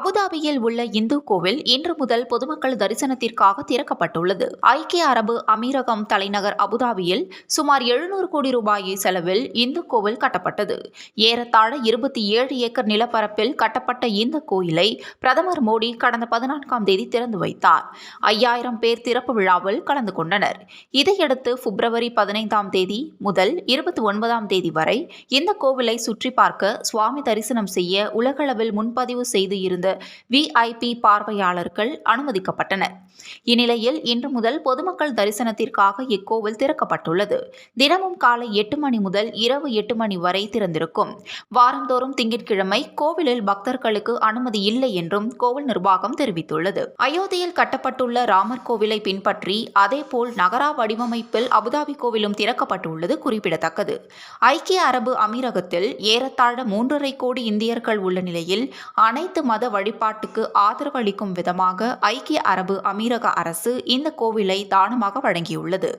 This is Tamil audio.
அபுதாபியில் உள்ள இந்து கோவில் இன்று முதல் பொதுமக்கள் தரிசனத்திற்காக திறக்கப்பட்டுள்ளது. ஐக்கிய அரபு அமீரகம் தலைநகர் அபுதாபியில் சுமார் எழுநூறு கோடி ரூபாயை செலவில் இந்து கோவில் கட்டப்பட்டது. ஏறத்தாழ இருபத்தி ஏழு ஏக்கர் நிலப்பரப்பில் கட்டப்பட்ட இந்த கோயிலை பிரதமர் மோடி கடந்த பதினான்காம் தேதி திறந்து வைத்தார். ஐயாயிரம் பேர் திறப்பு விழாவில் கலந்து கொண்டனர். இதையடுத்து பிப்ரவரி பதினைந்தாம் தேதி முதல் இருபத்தி ஒன்பதாம் தேதி வரை இந்த கோவிலை சுற்றி பார்க்க சுவாமி தரிசனம் செய்ய உலகளவில் முன்பதிவு செய்து இருந்த விஐபி பார்வையாளர்கள் அனுமதிக்கப்பட்டனர். இந்நிலையில் இன்று முதல் பொதுமக்கள் தரிசனத்திற்காக இக்கோவில் திறக்கப்பட்டுள்ளது. தினமும் காலை எட்டு மணி முதல் இரவு எட்டு மணி வரை திறந்திருக்கும். வாரந்தோறும் திங்கட்கிழமை கோவிலில் பக்தர்களுக்கு அனுமதி இல்லை என்றும் கோவில் நிர்வாகம் தெரிவித்துள்ளது. அயோத்தியில் கட்டப்பட்டுள்ள ராமர் கோவிலை பின்பற்றி அதேபோல் நகரா வடிவமைப்பில் அபுதாபி கோவிலும் திறக்கப்பட்டுள்ளது குறிப்பிடத்தக்கது. ஐக்கிய அரபு அமீரகத்தில் ஏறத்தாழ மூன்றரை கோடி இந்தியர்கள் உள்ள நிலையில் அனைத்து மத வழிபாட்டுக்கு ஆதரவு அளிக்கும் விதமாக ஐக்கிய அரபு அமீரக அரசு இந்த கோவிலை தானமாக வழங்கியுள்ளது.